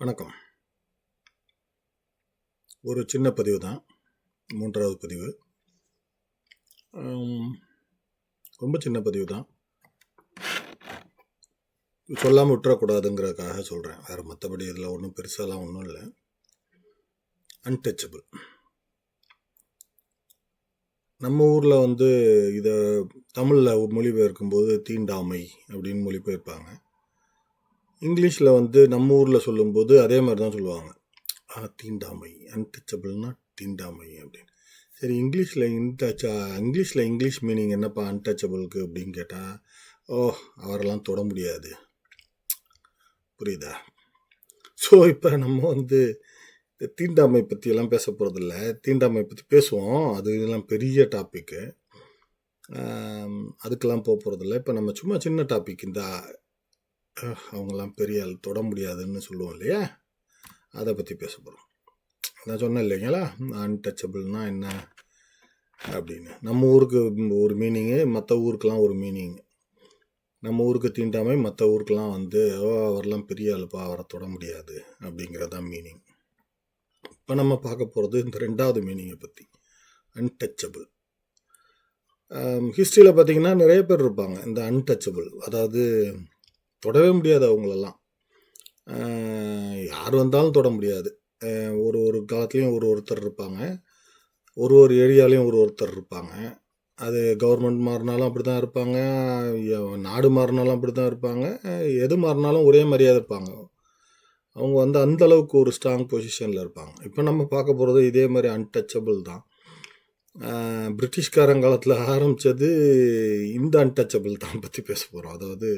வணக்கம். ஒரு சின்ன பதிவு தான். மூன்றாவது பதிவு. ரொம்ப சின்ன பதிவு தான். சொல்லாமல் விட்டுறக்கூடாதுங்கிறதுக்காக சொல்கிறேன் வேறு மற்றபடி இதில் ஒன்றும் பெருசாலாம் ஒன்றும் இல்லை. அன்டச்சபிள் நம்ம ஊரில் வந்து இதை தமிழில் மொழிபெயர்க்கும்போது தீண்டாமை அப்படின்னு மொழிபெயர்ப்பாங்க. இங்கிலீஷில் வந்து நம்ம ஊரில் சொல்லும்போது அதே மாதிரி தான் சொல்லுவாங்க தீண்டாமை அன்டச்சபிள்னா தீண்டாமை அப்படின்னு. சரி இங்கிலீஷில் இன்டச்சா இங்கிலீஷில் இங்கிலீஷ் மீனிங் என்னப்பா அன்டச்சபிளுக்கு அப்படின்னு கேட்டால் ஓ அவரெல்லாம் தொட முடியாது. புரியுதா? ஸோ இப்போ நம்ம வந்து தீண்டாமை பற்றியெல்லாம் பேச போகிறதில்ல தீண்டாமை பற்றி பேசுவோம். அது இதெல்லாம் பெரிய டாப்பிக்கு அதுக்கெல்லாம் போக போகிறதில்ல இப்போ நம்ம சும்மா சின்ன டாபிக் இந்த அவங்களாம் பெரிய ஆள் தொட முடியாதுன்னு சொல்லுவோம் இல்லையா? அதை பற்றி பேச போகிறோம் நான் சொன்னேன் இல்லைங்களா? அன்டச்சபிள்னா என்ன அப்படின்னு. நம்ம ஊருக்கு ஒரு மீனிங்கு மற்ற ஊருக்கெலாம் ஒரு மீனிங் நம்ம ஊருக்கு தீண்டாமை மற்ற ஊருக்கெலாம் வந்து ஓ அவரெல்லாம் பெரிய ஆளுப்பா அவரை தொட முடியாது அப்படிங்கிறது தான் மீனிங் இப்போ நம்ம பார்க்க போகிறது இந்த ரெண்டாவது மீனிங்கை பற்றி அன்டச்சபிள் ஹிஸ்ட்ரியில் பார்த்தீங்கன்னா நிறைய பேர் இருப்பாங்க. இந்த அன்டச்சபிள் அதாவது தொடவே முடியாது அவங்களெல்லாம். யார் வந்தாலும் தொட முடியாது. ஒரு ஒரு காலத்துலேயும் ஒரு ஒருத்தர் இருப்பாங்க. ஒரு ஒரு ஏரியாலையும் ஒரு ஒருத்தர் இருப்பாங்க. அது கவர்மெண்ட் மாறினாலும் அப்படி தான் இருப்பாங்க நாடு மாறினாலும் அப்படி தான் இருப்பாங்க. எது மாறினாலும் ஒரே மாதிரியாக இருப்பாங்க. அவங்க வந்து அந்த அளவுக்கு ஒரு ஸ்ட்ராங் பொசிஷனில் இருப்பாங்க. இப்போ நம்ம பார்க்க போகிறது இதே மாதிரி அன்டச்சபிள் தான். பிரிட்டிஷ்காரங்காலத்தில் ஆரம்பித்தது இந்த அன்டச்சபிள் தான் பற்றி பேச போகிறோம் அதாவது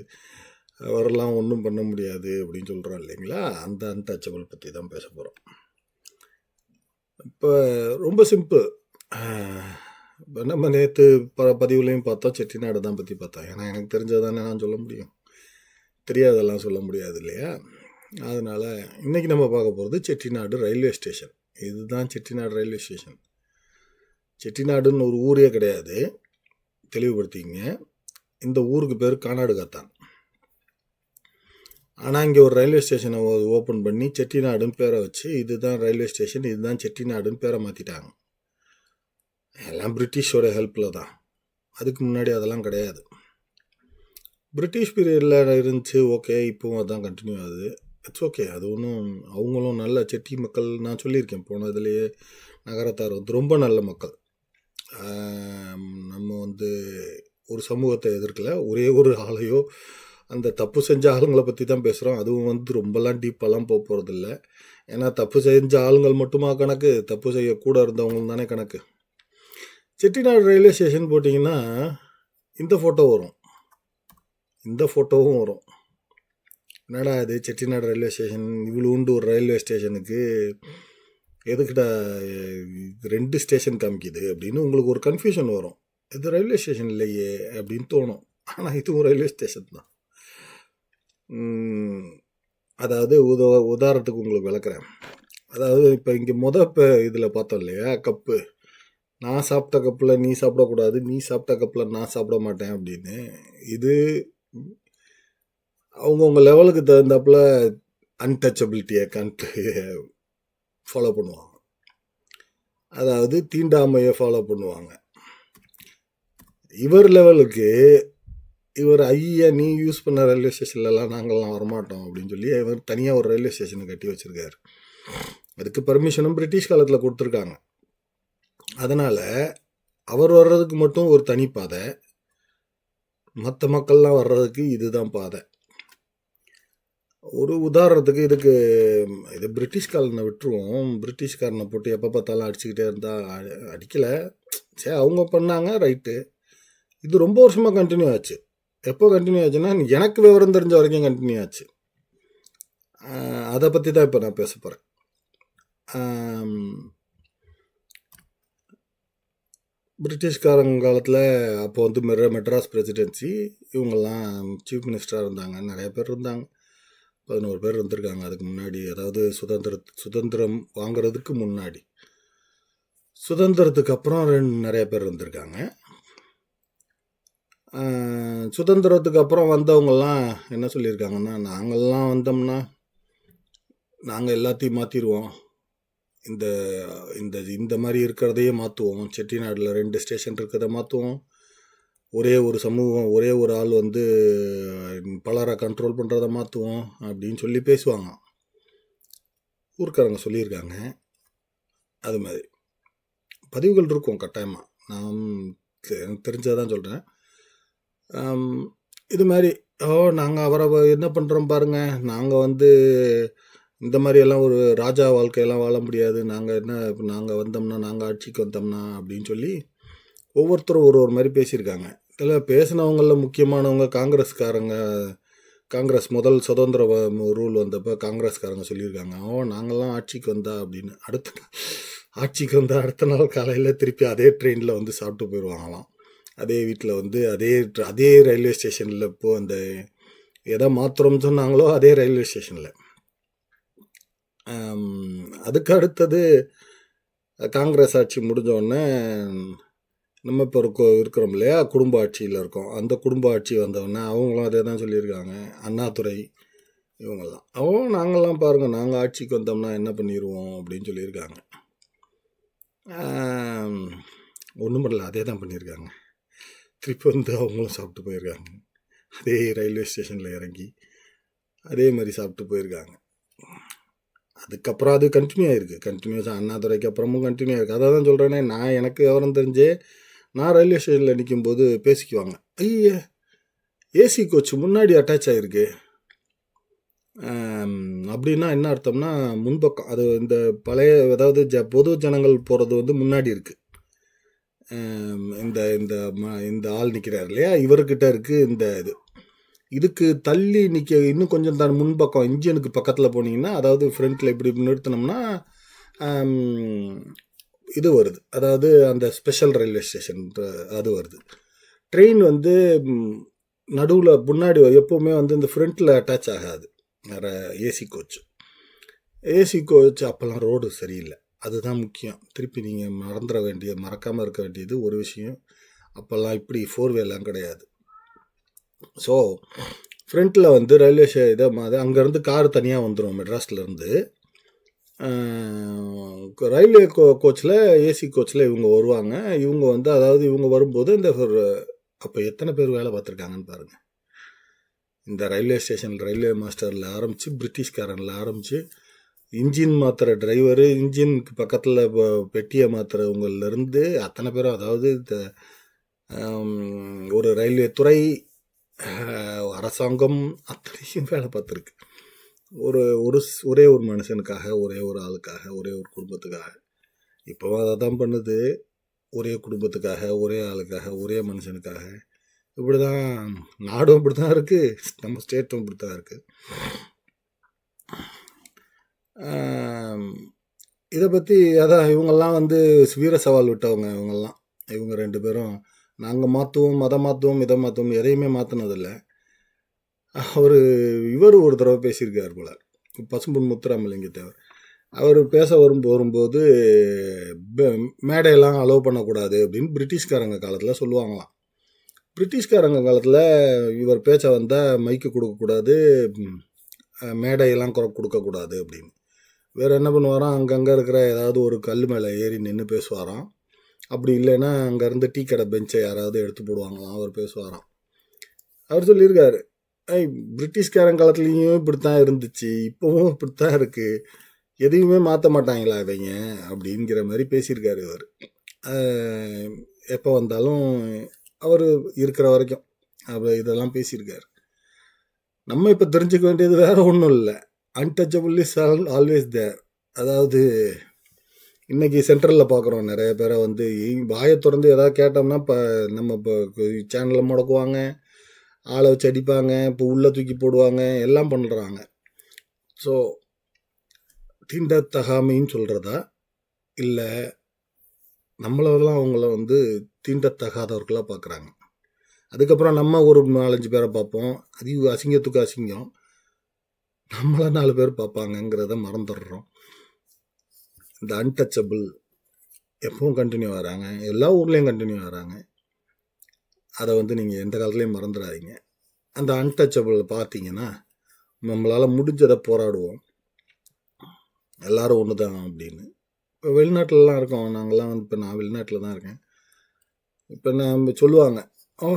வரலாம் ஒன்றும் பண்ண முடியாது அப்படின்னு சொல்கிறோம் இல்லைங்களா? அந்த அன்டச்சபிள் பற்றி தான் பேச போகிறோம் இப்போ ரொம்ப சிம்பிள் இப்போ நம்ம நேற்று ப பதிவுலையும் பார்த்தோம். செட்டிநாடு தான் பற்றி பார்த்தோம். ஏன்னா எனக்கு தெரிஞ்சதானே நான் சொல்ல முடியும். தெரியாதெல்லாம் சொல்ல முடியாது இல்லையா? அதனால் இன்றைக்கி நம்ம பார்க்க போகிறது செட்டிநாடு ரயில்வே ஸ்டேஷன். இதுதான் செட்டிநாடு ரயில்வே ஸ்டேஷன். செட்டிநாடுன்னு ஒரு ஊரே கிடையாது. தெளிவுபடுத்திங்க இந்த ஊருக்கு பேர் கானாடுகாத்தான். ஆனால் இங்கே ஒரு ரயில்வே ஸ்டேஷனை ஓப்பன் பண்ணி செட்டிநாடுன்னு பேரை வச்சு இதுதான் ரயில்வே ஸ்டேஷன் இதுதான் செட்டிநாடுன்னு பேரை மாற்றிட்டாங்க எல்லாம் பிரிட்டிஷோட ஹெல்ப்பில் தான். அதுக்கு முன்னாடி அதெல்லாம் கிடையாது. பிரிட்டிஷ் பீரியடில் இருந்துச்சு ஓகே இப்போவும் அதான் கண்டினியூ ஆகுது. இட்ஸ் ஓகே அது ஒன்றும் அவங்களும் நல்ல செட்டி மக்கள் நான் சொல்லியிருக்கேன் போன இதுலேயே நகரத்தார் வந்து ரொம்ப நல்ல மக்கள். நம்ம வந்து ஒரு சமூகத்தை எதிர்க்கல ஒரே ஒரு ஆளையோ அந்த தப்பு செஞ்ச ஆளுங்களை பற்றி தான் பேசுகிறோம் அதுவும் வந்து ரொம்பலாம் டீப்பெல்லாம் போக போகிறதில்ல ஏன்னா தப்பு செஞ்ச ஆளுங்கள் மட்டுமா கணக்கு? தப்பு செய்ய கூட தானே கணக்கு? செட்டிநாடு ரயில்வே ஸ்டேஷன் போட்டிங்கன்னா இந்த ஃபோட்டோ வரும். இந்த ஃபோட்டோவும் வரும். என்னடா இது? செட்டிநாடு ரயில்வே ஸ்டேஷன் இவ்வளோண்டு ஒரு ரயில்வே ஸ்டேஷனுக்கு. எதுக்குடா ரெண்டு ஸ்டேஷன் காமிக்குது? அப்படின்னு உங்களுக்கு ஒரு கன்ஃபியூஷன் வரும். இது ரயில்வே ஸ்டேஷன் இல்லையே அப்படின்னு தோணும். ஆனால் இதுவும் ரயில்வே ஸ்டேஷன் தான். அதாவது உத உதாரணத்துக்கு உங்களுக்கு விளக்குறேன். அதாவது இப்போ இங்கே முத இப்போ இதில் பார்த்தோம் இல்லையா? கப்பு. நான் சாப்பிட்ட கப்பில் நீ சாப்பிடக்கூடாது நீ சாப்பிட்ட கப்பில் நான் சாப்பிட மாட்டேன் அப்படின்னு. இது அவங்கவுங்க லெவலுக்கு தகுந்தாப்புல அன்டச்சபிலிட்டியை கண்ட் ஃபாலோ பண்ணுவாங்க. அதாவது தீண்டாமையை ஃபாலோ பண்ணுவாங்க. இவர் லெவலுக்கு இவர் ஐயா நீ யூஸ் பண்ண ரயில்வே ஸ்டேஷன்லலாம் நாங்கள்லாம் வரமாட்டோம் அப்படின்னு சொல்லி இவர் தனியாக ஒரு ரயில்வே ஸ்டேஷனை கட்டி வச்சிருக்காரு. அதுக்கு பர்மிஷனும் பிரிட்டிஷ் காலத்தில் கொடுத்துருக்காங்க. அதனால் அவர் வர்றதுக்கு மட்டும் ஒரு தனி பாதை. மற்ற மக்கள்லாம் வர்றதுக்கு இதுதான் பாதை. ஒரு உதாரணத்துக்கு இதுக்கு இது பிரிட்டிஷ்காரனை விட்டுருவோம். பிரிட்டிஷ்காரனை போட்டு எப்போ பார்த்தாலும் அடிச்சுக்கிட்டே இருந்தால் அடிக்கலை. சரி அவங்க பண்ணாங்க ரைட்டு இது ரொம்ப வருஷமாக கண்டினியூ ஆச்சு. எப்போ கண்டினியூ ஆச்சுன்னா எனக்கு விவரம் தெரிஞ்ச வரைக்கும் கண்டினியூ ஆச்சு. அதை பற்றி தான் இப்போ நான் பேச போகிறேன் பிரிட்டிஷ்காரங்க காலத்தில் அப்போ வந்து மெர மெட்ராஸ் பிரசிடென்சி இவங்கெல்லாம் சீஃப் மினிஸ்டராக இருந்தாங்க. நிறைய பேர் இருந்தாங்க. பதினோரு பேர் இருந்திருக்காங்க. அதுக்கு முன்னாடி அதாவது சுதந்திர சுதந்திரம் வாங்குறதுக்கு முன்னாடி. சுதந்திரத்துக்கு அப்புறம் ரெண்டு நிறைய பேர் இருந்திருக்காங்க. சுதந்திரத்துக்கு அப்புறம் வந்தவங்கெல்லாம் என்ன சொல்லியிருக்காங்கன்னா நாங்கள்லாம் வந்தோம்னா நாங்கள் எல்லாத்தையும் மாற்றிடுவோம் இந்த இந்த இந்த மாதிரி இருக்கிறதையே மாற்றுவோம் செட்டிநாடில் ரெண்டு ஸ்டேஷன் இருக்கிறத மாற்றுவோம் ஒரே ஒரு சமூகம் ஒரே ஒரு ஆள் வந்து பலரை கண்ட்ரோல் பண்ணுறத மாற்றுவோம் அப்படின்னு சொல்லி பேசுவாங்க. ஊர்க்காரங்க சொல்லியிருக்காங்க. அது மாதிரி. பதிவுகள் இருக்கும் கட்டாயமாக நான் எனக்கு தெரிஞ்சதான் சொல்கிறேன் இது மாதிரி ஓ நாங்கள் அவரை என்ன பண்ணுறோம் பாருங்கள் நாங்கள் வந்து இந்த மாதிரியெல்லாம் ஒரு ராஜா வாழ்க்கையெல்லாம் வாழ முடியாது. நாங்கள் என்ன நாங்கள் வந்தோம்னா நாங்கள் ஆட்சிக்கு வந்தோம்னா அப்படின்னு சொல்லி ஒவ்வொருத்தரும் ஒரு ஒரு மாதிரி பேசியிருக்காங்க. இதில் பேசினவங்களில் முக்கியமானவங்க காங்கிரஸ்காரங்க காங்கிரஸ் முதல் சுதந்திர ரூல் வந்தப்போ காங்கிரஸ்காரங்க சொல்லியிருக்காங்க. ஓ நாங்கள்லாம் ஆட்சிக்கு வந்தா அப்படின்னு. அடுத்த ஆட்சிக்கு வந்தால் அடுத்த நாள் காலையில் திருப்பி அதே ட்ரெயினில் வந்து சாப்பிட்டு போயிடுவாங்களாம் அதே வீட்டில் வந்து அதே அதே ரயில்வே ஸ்டேஷனில் இப்போது அந்த எதை மாத்திரம் சொன்னாங்களோ அதே ரயில்வே ஸ்டேஷனில். அதுக்கு அடுத்தது காங்கிரஸ் ஆட்சி முடிஞ்சோடனே நம்ம இப்போ இருக்கோ இருக்கிறோம் இல்லையா? குடும்ப ஆட்சியில் இருக்கோம். அந்த குடும்ப ஆட்சி வந்தவொடனே அவங்களும் அதே தான் சொல்லியிருக்காங்க. அண்ணாதுரை இவங்கெல்லாம் அவங்க நாங்கள்லாம் பாருங்கள் நாங்கள் ஆட்சிக்கு வந்தோம்னா என்ன பண்ணிடுவோம் அப்படின்னு சொல்லியிருக்காங்க. ஒன்றும் பண்ணல அதே தான் பண்ணியிருக்காங்க. திருப்பி வந்து அவங்களும் சாப்பிட்டு போயிருக்காங்க. அதே ரயில்வே ஸ்டேஷனில் இறங்கி அதே மாதிரி சாப்பிட்டு போயிருக்காங்க. அதுக்கப்புறம் அது கண்டினியூ ஆயிருக்கு. கண்டினியூஸாக அண்ணாதுரைக்கு அப்புறமும் கண்டினியூ ஆயிருக்கு. அதை தான் சொல்கிறேனே நான் எனக்கு விவரம் தெரிஞ்சே நான் ரயில்வே ஸ்டேஷனில் நிற்கும்போது பேசிக்குவாங்க. ஐயே ஏசி கோச் முன்னாடி அட்டாச் ஆகிருக்கு அப்படின்னா என்ன அர்த்தம்னா முன்பக்கம் அது இந்த பழைய அதாவது ஜ பொது ஜனங்கள் போகிறது வந்து முன்னாடி இருக்குது இந்த இந்த ம- இந்த ஆள் நிற்கிறார் இல்லையா? இவர்கிட்ட இருக்குது இந்த இது. இதுக்கு தள்ளி நிற்க இன்னும் கொஞ்சம் தான் முன்பக்கம் இன்ஜினுக்கு பக்கத்தில் போனீங்கன்னா அதாவது ஃப்ரண்ட்டில் இப்படி நிறுத்தினோம்னா இது வருது. அதாவது அந்த ஸ்பெஷல் ரயில்வே ஸ்டேஷன் அது வருது. ட்ரெயின் வந்து நடுவில் முன்னாடி எப்போவுமே வந்து இந்த ஃப்ரண்ட்டில் அட்டாச் ஆகாது. ஏசி கோச் ஏசி கோச் அப்போல்லாம் ரோடு சரியில்லை. அதுதான் முக்கியம். திருப்பி நீங்கள் மறந்துட வேண்டிய மறக்காமல் இருக்க வேண்டியது ஒரு விஷயம். அப்போல்லாம் இப்படி ஃபோர்வேலாம் கிடையாது. ஸோ ஃப்ரண்ட்டில் வந்து ரயில்வே ஸ்டே இதை மாதிரி அங்கேருந்து கார் தனியாக வந்துடும் மெட்ராஸ்லேருந்து. ரயில்வே கோ கோச்சில் ஏசி கோச்சில் இவங்க வருவாங்க. இவங்க வந்து அதாவது இவங்க வரும்போது இந்த அப்போ எத்தனை பேர் வேலை பார்த்துருக்காங்கன்னு பாருங்கள் இந்த ரயில்வே ஸ்டேஷன் ரயில்வே மாஸ்டரில் ஆரம்பித்து பிரிட்டிஷ்காரனில் ஆரம்பித்து இன்ஜின் மாத்திர டிரைவரு இன்ஜினுக்கு பக்கத்தில் பெட்டியை மாத்திரவங்கலேருந்து அத்தனை பேரும் அதாவது இந்த ஒரு ரயில்வே துறை அரசாங்கம் அத்தனையும் வேலை பார்த்துருக்கு. ஒரு ஒரு ஸ்- ஒரே ஒரு மனுஷனுக்காக ஒரே ஒரு ஆளுக்காக ஒரே ஒரு குடும்பத்துக்காக. இப்போவும் அதை தான் பண்ணுது. ஒரே குடும்பத்துக்காக ஒரே ஆளுக்காக ஒரே மனுஷனுக்காக. இப்படி தான் நாடும் இப்படி தான் இருக்குது நம்ம ஸ்டேட்டும் இப்படி தான் இருக்குது இதை பற்றி அதான் இவங்கெல்லாம் வந்து வீர சவால் விட்டவங்க இவங்கெல்லாம். இவங்க ரெண்டு பேரும் நாங்கள் மாற்றுவோம் மதம் மாற்றுவோம் இதை மாற்றுவோம் எதையுமே மாற்றினதில்லை அவர் இவர் ஒரு தடவை பேசியிருக்கார் போல. பசும்பொன் முத்துராமலிங்க தேவர் அவர் பேச வரும் வரும்போது மேடையெல்லாம் அலோவ் பண்ணக்கூடாது அப்படின்னு பிரிட்டிஷ்காரங்க காலத்தில் சொல்லுவாங்களாம். பிரிட்டிஷ்காரங்க காலத்தில் இவர் பேச்ச வந்தால் மைக்கு கொடுக்கக்கூடாது மேடையெல்லாம் குறை கொடுக்கக்கூடாது அப்படின்னு. வேறு என்ன பண்ணுவாராம்? அங்கங்கே இருக்கிற ஏதாவது ஒரு கல் மேலே ஏறி நின்று பேசுவாராம். அப்படி இல்லைன்னா அங்கேருந்து டீ கடை பெஞ்சை யாராவது எடுத்து போடுவாங்களாம் அவர் பேசுவாராம். அவர் சொல்லியிருக்காரு ஐய் பிரிட்டிஷ்காரன் காலத்துலேயும் இப்படித்தான் இருந்துச்சு இப்போவும் இப்படித்தான் இருக்குது எதையுமே மாற்ற மாட்டாங்களா இவங்க? அப்படிங்கிற மாதிரி பேசியிருக்காரு இவர். எப்போ வந்தாலும் அவர் இருக்கிற வரைக்கும் அப்போ இதெல்லாம் பேசியிருக்காரு. நம்ம இப்போ தெரிஞ்சுக்க வேண்டியது வேறு ஒன்றும் இல்லை. அன்டச்சபிள் இஸ் ஆல்வேஸ் தேர் அதாவது இன்றைக்கி சென்ட்ரலில் பார்க்குறோம் நிறைய பேரை வந்து வாயை திறந்து எதாவது கேட்டோம்னா இப்போ நம்ம இப்போ சேனலில் முடக்குவாங்க ஆளை வச்சு அடிப்பாங்க இப்போ உள்ளே தூக்கி போடுவாங்க எல்லாம் பண்ணுறாங்க ஸோ தீண்டத்தகாமைன்னு சொல்கிறதா இல்லை நம்மளெல்லாம் அவங்கள வந்து தீண்டத்தகாதவர்களாக பார்க்குறாங்க அதுக்கப்புறம் நம்ம ஒரு நாலஞ்சு பேரை பார்ப்போம். அது அசிங்கத்துக்கு அசிங்கம். நம்மளை நாலு பேர் பார்ப்பாங்கங்கிறத மறந்துடுறோம். இந்த அன்டச்சபிள் எப்பவும் கண்டினியூ வராங்க. எல்லா ஊர்லேயும் கண்டினியூ வராங்க. அதை வந்து நீங்கள் எந்த காலத்துலேயும் மறந்துடாதீங்க. அந்த அன்டச்சபிள் பார்த்தீங்கன்னா நம்மளால் முடிஞ்சதை போராடுவோம். எல்லாரும் ஒன்று தான் அப்படின்னு. இப்போ வெளிநாட்டிலலாம் இருக்கோம். நாங்கள்லாம் வந்து இப்போ நான் வெளிநாட்டில் தான் இருக்கேன். இப்போ நம்ம சொல்லுவாங்க ஓ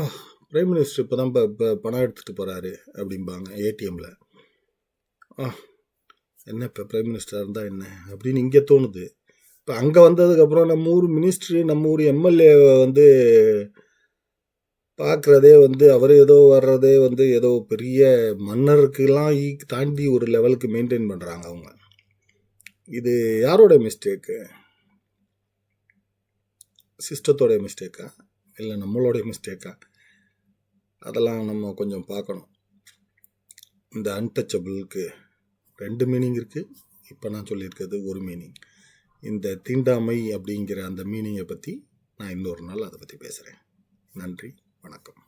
பிரைம் மினிஸ்டர் இப்போ தான் இப்போ இப்போ பணம் எடுத்துகிட்டு போகிறாரு அப்படிம்பாங்க ஏடிஎம்மில் என்ன இப்போ பிரைம் மினிஸ்டராக இருந்தால் என்ன? அப்படின்னு இங்கே தோணுது. இப்போ அங்கே வந்ததுக்கப்புறம் நம்ம ஊர் மினிஸ்ட்ரு நம்ம ஊர் எம்எல்ஏ வந்து பார்க்குறதே வந்து அவர் ஏதோ வர்றதே வந்து ஏதோ பெரிய மன்னருக்கெல்லாம் ஈ தாண்டி ஒரு லெவலுக்கு மெயின்டைன் பண்ணுறாங்க அவங்க. இது யாரோட மிஸ்டேக்கு சிஸ்டத்தோடைய மிஸ்டேக்கா இல்லை நம்மளோடைய மிஸ்டேக்கா அதெல்லாம் நம்ம கொஞ்சம் பார்க்கணும். இந்த அன்டச்சபிளுக்கு ரெண்டு மீனிங் இருக்குது இப்போ நான் சொல்லியிருக்கிறது ஒரு மீனிங் இந்த தீண்டாமை அப்படிங்கிற அந்த மீனிங்கை பற்றி நான் இன்னொரு நாள் அதை பற்றி பேசுகிறேன் நன்றி வணக்கம்.